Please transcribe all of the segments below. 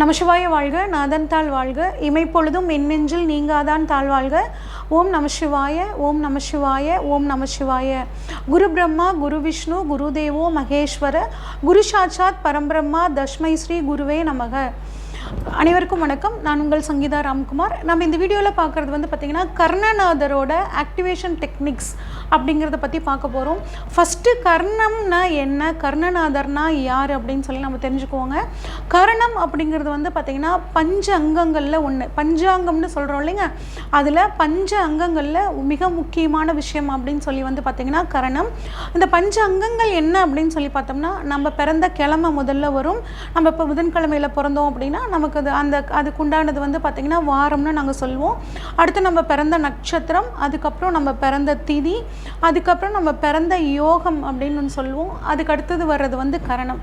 நமசிவாய வாழ்க நாதன் தாழ் வாழ்க. இமைப்பொழுதும் எண்ணெஞ்சில் நீங்காதான் தாழ் வாழ்க. ஓம் நமசிவாய ஓம் நமசிவாய ஓம் நமசிவாய. குரு பிரம்மா குரு விஷ்ணு குரு தேவோ மகேஸ்வர. குரு சாட்சாத் பரம்பிரம்மா தஷ்மை ஸ்ரீ குருவே நமக. அனைவருக்கும் வணக்கம். நான் உங்கள் சங்கீதா ராம்குமார். நம்ம இந்த வீடியோவில் பார்க்குறது வந்து பார்த்திங்கன்னா கர்ணநாதரோட ஆக்டிவேஷன் டெக்னிக்ஸ் அப்படிங்கிறத பற்றி பார்க்க போகிறோம் ஃபஸ்ட்டு கர்ணம்னா என்ன? கர்ணநாதர்னா யார்? அப்படின்னு சொல்லி நம்ம தெரிஞ்சுக்குவோங்க. கர்ணம் அப்படிங்கிறது வந்து பார்த்திங்கன்னா பஞ்ச அங்கங்களில் ஒன்று பஞ்சாங்கம்னு சொல்கிறோம் இல்லைங்க? அதில் பஞ்ச அங்கங்களில் மிக முக்கியமான விஷயம் அப்படின்னு சொல்லி வந்து பார்த்திங்கன்னா கரணம். இந்த பஞ்ச அங்கங்கள் என்ன அப்படின்னு சொல்லி பார்த்தோம்னா நம்ம பிறந்த கிழமை முதல்ல வரும். நம்ம இப்போ புதன்கிழமையில் பிறந்தோம் அப்படின்னா நமக்கு அது அந்த அதுக்கு உண்டானது வந்து பார்த்திங்கன்னா வாரம்னு நாங்கள் சொல்லுவோம். அடுத்து நம்ம பிறந்த நட்சத்திரம் அதுக்கப்புறம் நம்ம பிறந்த திதி அதுக்கப்புறம் நம்ம பிறந்த யோகம் அப்படின்னு ஒன்று சொல்லுவோம். அதுக்கு அடுத்தது வர்றது வந்து கரணம்.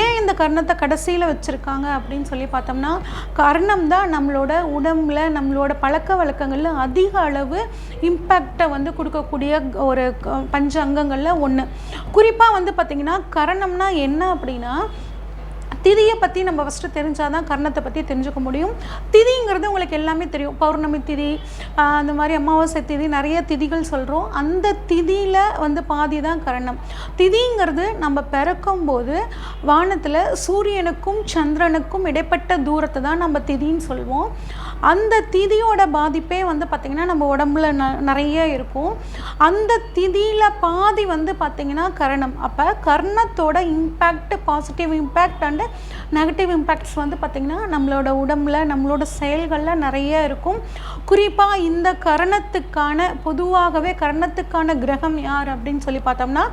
ஏன் இந்த கர்ணத்தை கடைசியில் வச்சுருக்காங்க அப்படின்னு சொல்லி பார்த்தோம்னா கர்ணம் தான் நம்மளோட உடம்புல நம்மளோட பழக்க வழக்கங்களில் அதிக அளவு இம்பேக்டை வந்து கொடுக்கக்கூடிய ஒரு பஞ்ச அங்கங்களில் ஒன்று குறிப்பாக வந்து பார்த்திங்கன்னா கரணம்னா என்ன அப்படின்னா திதியை பற்றி நம்ம ஃபஸ்ட்டு தெரிஞ்சால் தான் கர்ணத்தை பற்றி தெரிஞ்சுக்க முடியும். திதிங்கிறது உங்களுக்கு எல்லாமே தெரியும். பௌர்ணமி திதி அந்த மாதிரி அமாவாசை திதி நிறைய திதிகள் சொல்கிறோம் அந்த திதியில் வந்து பாதி தான் கரணம். திதிங்கிறது நம்ம பிறக்கும்போது வானத்தில் சூரியனுக்கும் சந்திரனுக்கும் இடைப்பட்ட தூரத்தை தான் நம்ம திதின்னு சொல்லுவோம். அந்த திதியோட பாதிப்பே வந்து பார்த்திங்கன்னா நம்ம உடம்புல ந நிறைய இருக்கும். அந்த திதியில் பாதி வந்து பார்த்திங்கன்னா கரணம். அப்போ கர்ணத்தோட impact positive impact and negative impacts வந்து பார்த்திங்கன்னா நம்மளோட உடம்புல நம்மளோட செயல்களில் நிறைய இருக்கும். குறிப்பாக இந்த கரணத்துக்கான பொதுவாகவே கரணத்துக்கான கிரகம் யார் அப்படின்னு சொல்லி பார்த்தோம்னா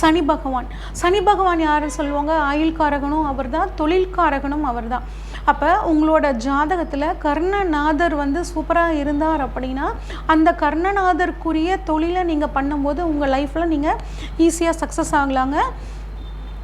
சனி பகவான். சனி பகவான் யார் சொல்லுவாங்க? ஆயுள்காரகனும் அவர் தான் தொழில்காரகனும் அவர் தான் அப்போ உங்களோட ஜாதகத்தில் கர்ணநாதர் வந்து சூப்பராக இருந்தார் அப்படின்னா அந்த கர்ணநாதருக்குரிய தொழிலை நீங்கள் பண்ணும்போது உங்கள் லைஃப்பில் நீங்கள் ஈஸியாக சக்ஸஸ் ஆகலாங்க.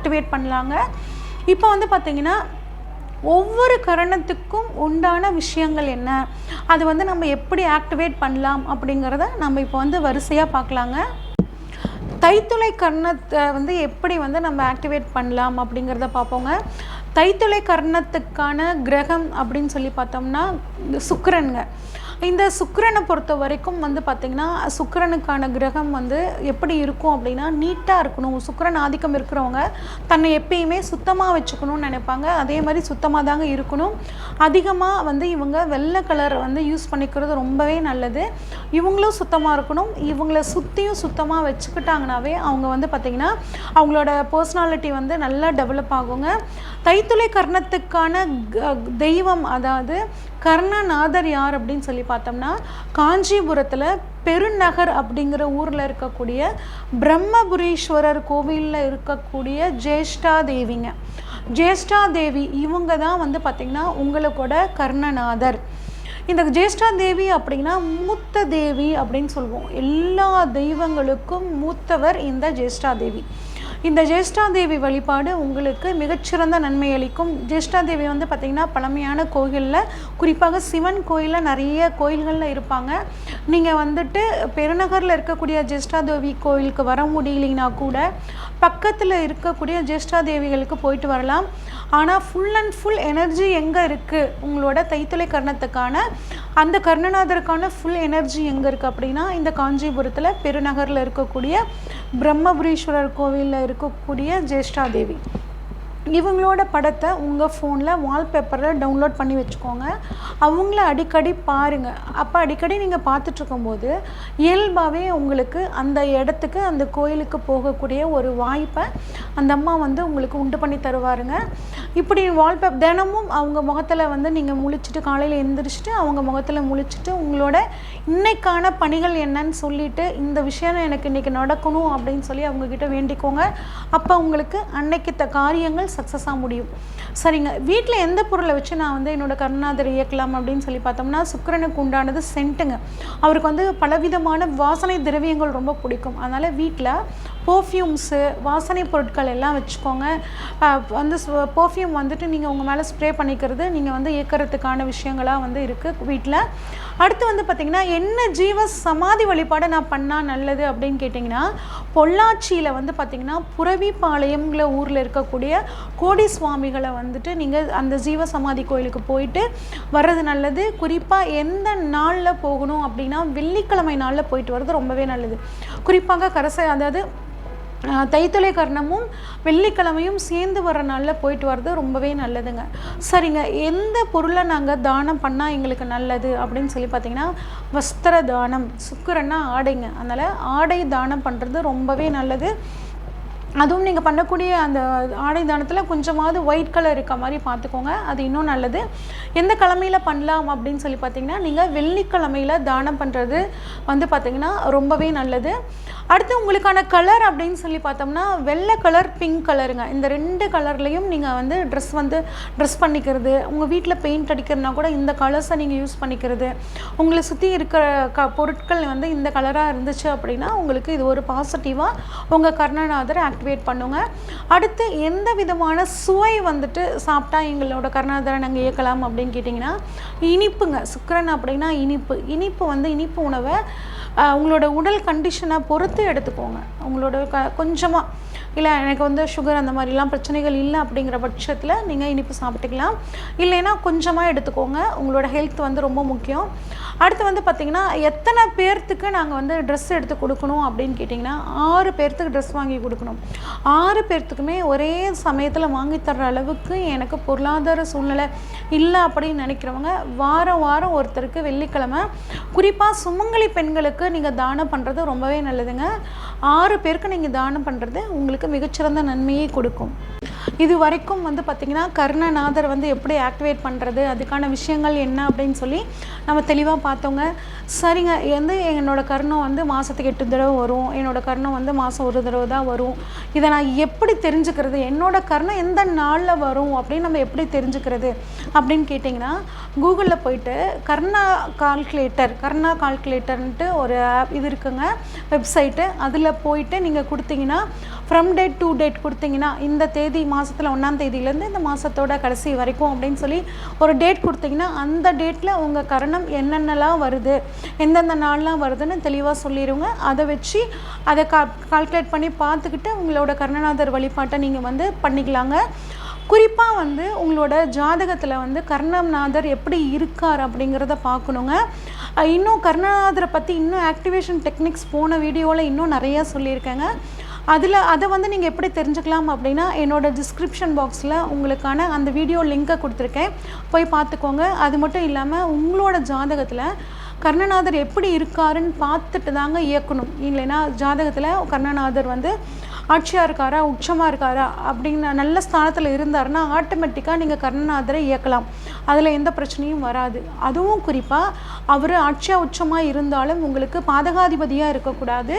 ஆக்டிவேட் பண்ணலாங்க. இப்போ வந்து பார்த்திங்கன்னா ஒவ்வொரு கரணத்துக்கும் உண்டான விஷயங்கள் என்ன? அது வந்து நம்ம எப்படி ஆக்டிவேட் பண்ணலாம் அப்படிங்கிறத நம்ம இப்போ வந்து வரிசையாக பார்க்கலாங்க. தைத்துளை கர்ணத்தை வந்து எப்படி வந்து நம்ம ஆக்டிவேட் பண்ணலாம் அப்படிங்கிறத பார்ப்போங்க. தைத்துளை கர்ணத்துக்கான கிரகம் அப்படின்னு சொல்லி பார்த்தோம்னா சுக்கரனுங்க. இந்த சுக்கரனை பொறுத்த வரைக்கும் வந்து பார்த்திங்கன்னா சுக்கரனுக்கான கிரகம் வந்து எப்படி இருக்கும் அப்படின்னா நீட்டாக இருக்கணும். சுக்கரன் ஆதிக்கம் இருக்கிறவங்க தன்னை எப்பயுமே சுத்தமாக வச்சுக்கணும்னு நினைப்பாங்க. அதே மாதிரி சுத்தமாக தாங்க இருக்கணும். அதிகமாக வந்து இவங்க வெள்ளை கலர் வந்து யூஸ் பண்ணிக்கிறது ரொம்பவே நல்லது. இவங்களும் சுத்தமாக இருக்கணும். இவங்கள சுற்றியும் சுத்தமாக வச்சுக்கிட்டாங்கனாவே அவங்க வந்து பார்த்திங்கன்னா அவங்களோட பர்சனாலிட்டி வந்து நல்லா டெவலப் ஆகுங்க. தைத்துளை கர்ணத்துக்கான க- தெய்வம் அதாவது கர்ணநாதர் யார் அப்படின்னு சொல்லி பார்த்தோம்னா காஞ்சிபுரத்தில் பெருநகர் அப்படிங்கிற ஊரில் இருக்கக்கூடிய பிரம்மபுரீஸ்வரர் கோவிலில் இருக்கக்கூடிய ஜேஷ்டா தேவிங்க ஜேஷ்டா தேவி இவங்க தான் வந்து பார்த்திங்கன்னா உங்களோட கர்ணநாதர். இந்த ஜேஷ்டா தேவி அப்படின்னா மூத்த தேவி அப்படின்னு சொல்லுவோம். எல்லா தெய்வங்களுக்கும் மூத்தவர் இந்த ஜேஷ்டா தேவி இந்த ஜேஷ்டாதேவி வழிபாடு உங்களுக்கு மிகச்சிறந்த நன்மை அளிக்கும். ஜேஷ்டாதேவி வந்து பார்த்திங்கன்னா பழமையான கோயிலில் குறிப்பாக சிவன் கோயிலில் நிறைய கோயில்களில் இருப்பாங்க. நீங்கள் வந்துட்டு பெருநகரில் இருக்கக்கூடிய ஜேஷ்டாதேவி கோயிலுக்கு வர முடியலைன்னா கூட பக்கத்தில் இருக்கக்கூடிய ஜேஷ்டா தேவிகளுக்கு போயிட்டு வரலாம். ஆனால் ஃபுல் அண்ட் ஃபுல் எனர்ஜி எங்கே இருக்குது உங்களோட தைத்துளை கர்ணத்துக்கான அந்த கர்ணநாதருக்கான ஃபுல் எனர்ஜி எங்கே இருக்குது அப்படின்னா இந்த காஞ்சிபுரத்தில் பெருநகரில் இருக்கக்கூடிய பிரம்மபுரீஸ்வரர் கோவிலில் இருக்கக்கூடிய ஜேஷ்டா தேவி இவங்களோட படத்தை உங்கள் ஃபோனில் வால்பேப்பரில் டவுன்லோட் பண்ணி வச்சுக்கோங்க. அவங்கள அடிக்கடி பாருங்கள் அப்போ அடிக்கடி நீங்கள் பார்த்துட்ருக்கும்போது இயல்பாகவே உங்களுக்கு அந்த இடத்துக்கு அந்த கோயிலுக்கு போகக்கூடிய ஒரு வாய்ப்பை அந்த அம்மா வந்து உங்களுக்கு உண்டு பண்ணி தருவாருங்க. இப்படி வால்பேப் தினமும் அவங்க முகத்தில் வந்து நீங்கள் முழிச்சிட்டு காலையில் எழுந்திரிச்சிட்டு அவங்க முகத்தில் முழிச்சிட்டு உங்களோட இன்னைக்கான பணிகள் என்னன்னு சொல்லிட்டு இந்த விஷயம் எனக்கு இன்றைக்கி நடக்கணும் அப்படின்னு சொல்லி அவங்கக்கிட்ட வேண்டிக்கோங்க. அப்போ உங்களுக்கு அன்னைக்கு காரியங்கள் சக்ஸஸாக முடியும். சரிங்க. வீட்டில் எந்த பொருளை வச்சு நான் வந்து என்னோட கருணாதர் இயக்கலாம் அப்படின்னு சொல்லி பார்த்தோம்னா சுக்கரனுக்கு உண்டானது சென்ட்டுங்க அவருக்கு வந்து பலவிதமான வாசனை திரவியங்கள் ரொம்ப பிடிக்கும். அதனால் வீட்டில் பர்ஃப்யூம்ஸு வாசனை பொருட்கள் எல்லாம் வச்சுக்கோங்க. வந்து பர்ஃப்யூம் வந்துட்டு நீங்கள் உங்கள் மேலே ஸ்ப்ரே பண்ணிக்கிறது நீங்கள் வந்து இயக்கிறதுக்கான விஷயங்களாக வந்து இருக்குது வீட்டில் அடுத்து வந்து பார்த்திங்கன்னா என்ன ஜீவ சமாதி வழிபாடை நான் பண்ணால் நல்லது அப்படின்னு கேட்டிங்கன்னா பொள்ளாச்சியில் வந்து பார்த்திங்கன்னா புறவிப்பாளையம்ங்கிற ஊரில் இருக்கக்கூடிய கோடி சுவாமிகளை வந்துட்டு நீங்கள் அந்த ஜீவ சமாதி கோயிலுக்கு போயிட்டு வர்றது நல்லது. குறிப்பாக எந்த நாளில் போகணும் அப்படின்னா வெள்ளிக்கிழமை நாளில் போயிட்டு வர்றது ரொம்பவே நல்லது. குறிப்பாக கரசை அதாவது தைத்தலை கர்ணமும் வெள்ளிக்கிழமையும் சேர்ந்து வர நாளில் போயிட்டு வர்றது ரொம்பவே நல்லதுங்க. சரிங்க. எந்த பொருளை நாங்கள் தானம் பண்ணால் எங்களுக்கு நல்லது அப்படின்னு சொல்லி பார்த்தீங்கன்னா வஸ்திர தானம் சுக்கிரன்னா ஆடைங்க. அதனால் ஆடை தானம் பண்ணுறது ரொம்பவே நல்லது. அதுவும் நீங்கள் பண்ணக்கூடிய அந்த ஆடை தானத்தில் கொஞ்சமாவது ஒயிட் கலர் இருக்க மாதிரி பார்த்துக்கோங்க. அது இன்னும் நல்லது. எந்த கிழமையில் பண்ணலாம் அப்படின்னு சொல்லி பார்த்தீங்கன்னா நீங்கள் வெள்ளிக்கிழமையில் தானம் பண்ணுறது வந்து பார்த்திங்கன்னா ரொம்பவே நல்லது. அடுத்து உங்களுக்கான கலர் அப்படின்னு சொல்லி பார்த்தோம்னா வெள்ளை கலர் பிங்க் கலருங்க இந்த ரெண்டு கலர்லேயும் நீங்கள் வந்து ட்ரெஸ் வந்து ட்ரெஸ் பண்ணிக்கிறது. உங்கள் வீட்டில் பெயிண்ட் அடிக்கிறதுனா கூட இந்த கலர்ஸை நீங்கள் யூஸ் பண்ணிக்கிறது. உங்களை சுற்றி இருக்கிற க பொருட்கள் வந்து இந்த கலராக இருந்துச்சு அப்படின்னா உங்களுக்கு இது ஒரு பாசிட்டிவாக உங்கள் கர்ணநாதரை ஆக்டிவேட் பண்ணுங்க. அடுத்து எந்த விதமான சுவை வந்துட்டு சாப்பிட்டா எங்களோட கர்ணநாதரை நாங்கள் இயக்கலாம் அப்படின்னு கேட்டிங்கன்னா இனிப்புங்க. சுக்கரன் அப்படின்னா இனிப்பு. இனிப்பு வந்து இனிப்பு உணவை உங்களோட உடல் கண்டிஷனை பொறுத்து எடுத்துக்கோங்க. உங்களோட க கொஞ்சமாக இல்லை எனக்கு வந்து சுகர் அந்த மாதிரிலாம் பிரச்சனைகள் இல்லை அப்படிங்கிற பட்சத்தில் நீங்கள் இனிப்பு சாப்பிட்டுக்கலாம். இல்லைன்னா கொஞ்சமாக எடுத்துக்கோங்க. உங்களோட ஹெல்த் வந்து ரொம்ப முக்கியம். அடுத்து வந்து பார்த்திங்கன்னா எத்தனை பேர்த்துக்கு நாங்கள் வந்து ட்ரெஸ் எடுத்து கொடுக்கணும் அப்படின்னு கேட்டிங்கன்னா ஆறு பேர்த்துக்கு ட்ரெஸ் வாங்கி கொடுக்கணும். ஆறு பேர்த்துக்குமே ஒரே சமயத்தில் வாங்கி தர்ற அளவுக்கு எனக்கு பொருளாதார சூழ்நிலை இல்லை அப்படின்னு நினைக்கிறவங்க வாரம் வாரம் ஒருத்தருக்கு வெள்ளிக்கிழமை குறிப்பாக சுமங்கலி பெண்களுக்கு நீங்கள் தானம் பண்ணுறது ரொம்பவே நல்லதுங்க. ஆறு பேருக்கு நீங்கள் தானம் பண்ணுறது உங்களுக்கு மிகச்சிறந்த நன்மையை கொடுக்கும். இது வரைக்கும் வந்து பார்த்திங்கன்னா கர்ணநாதர் வந்து எப்படி ஆக்டிவேட் பண்ணுறது அதுக்கான விஷயங்கள் என்ன அப்படின்னு சொல்லி நம்ம தெளிவாக பார்த்தோங்க. சரிங்க. வந்து என்னோட கர்ணம் வந்து மாதத்துக்கு எட்டு தடவை வரும். என்னோட கர்ணம் வந்து மாதம் ஒரு தடவை தான் வரும். இதை நான் எப்படி தெரிஞ்சுக்கிறது? என்னோட கர்ணம் எந்த நாளில் வரும்? அப்படின்னு நம்ம எப்படி தெரிஞ்சுக்கிறது? அப்படின்னு கேட்டிங்கன்னா கூகுளில் போயிட்டு கர்ணா கால்குலேட்டர் கர்ணா கால்குலேட்டர்ன்ட்டு ஒரு ஆப் இது இருக்குங்க. வெப்சைட்டு. அதில் போயிட்டு நீங்கள் கொடுத்தீங்கன்னா ஃப்ரம் டேட் டு டேட் கொடுத்தீங்கன்னா இந்த தேதி மாதத்தில் ஒன்றாம் தேதியிலேருந்து இந்த மாதத்தோட கடைசி வரைக்கும் அப்படின்னு சொல்லி ஒரு டேட் கொடுத்தீங்கன்னா அந்த டேட்டில் உங்கள் கர்ணம் என்னென்னலாம் வருது? எந்தெந்த நாள்லாம் வருதுன்னு தெளிவாக சொல்லிடுங்க அதை வச்சு அதை கா கால்குலேட் பண்ணி பார்த்துக்கிட்டு உங்களோட கர்ணநாதர் வழிபாட்டை நீங்கள் வந்து பண்ணிக்கலாங்க. குறிப்பாக வந்து உங்களோட ஜாதகத்தில் வந்து கர்ணநாதர் எப்படி இருக்கார் அப்படிங்கிறத பார்க்கணுங்க. இன்னும் கர்ணநாதரை பற்றி இன்னும் ஆக்டிவேஷன் டெக்னிக்ஸ் போன வீடியோவில் இன்னும் நிறையா சொல்லியிருக்கேங்க. அதில் அதை வந்து நீங்கள் எப்படி தெரிஞ்சுக்கலாம் அப்படின்னா என்னோடய டிஸ்கிரிப்ஷன் பாக்ஸில் உங்களுக்கான அந்த வீடியோ லிங்க்கை கொடுத்துருக்கேன். போய் பார்த்துக்கோங்க. அது மட்டும் இல்லாமல் உங்களோட ஜாதகத்தில் கர்ணநாதர் எப்படி இருக்காருன்னு பார்த்துட்டு தாங்க இயக்கணும். இல்லைன்னா ஜாதகத்தில் கர்ணநாதர் வந்து ஆட்சியாக இருக்காரா உச்சமாக இருக்காரா அப்படின்னு நல்ல ஸ்தானத்தில் இருந்தாருன்னா ஆட்டோமேட்டிக்காக நீங்கள் கர்ணநாதரை இயக்கலாம். அதில் எந்த பிரச்சனையும் வராது. அதுவும் குறிப்பாக அவர் ஆட்சியாக உச்சமாக இருந்தாலும் உங்களுக்கு பாதகாதிபதியாக இருக்கக்கூடாது.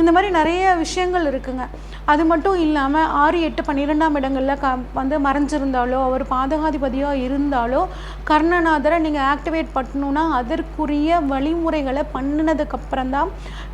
இந்த மாதிரி நிறைய விஷயங்கள் இருக்குங்க. அது மட்டும் இல்லாமல் ஆறு எட்டு பன்னிரெண்டாம் இடங்களில் க வந்து மறைஞ்சிருந்தாலோ அவர் பாதகாதிபதியாக இருந்தாலோ கர்ணநாதரை நீங்கள் ஆக்டிவேட் பண்ணணுன்னா அதற்குரிய வழிமுறைகளை பண்ணினதுக்கப்புறம் தான்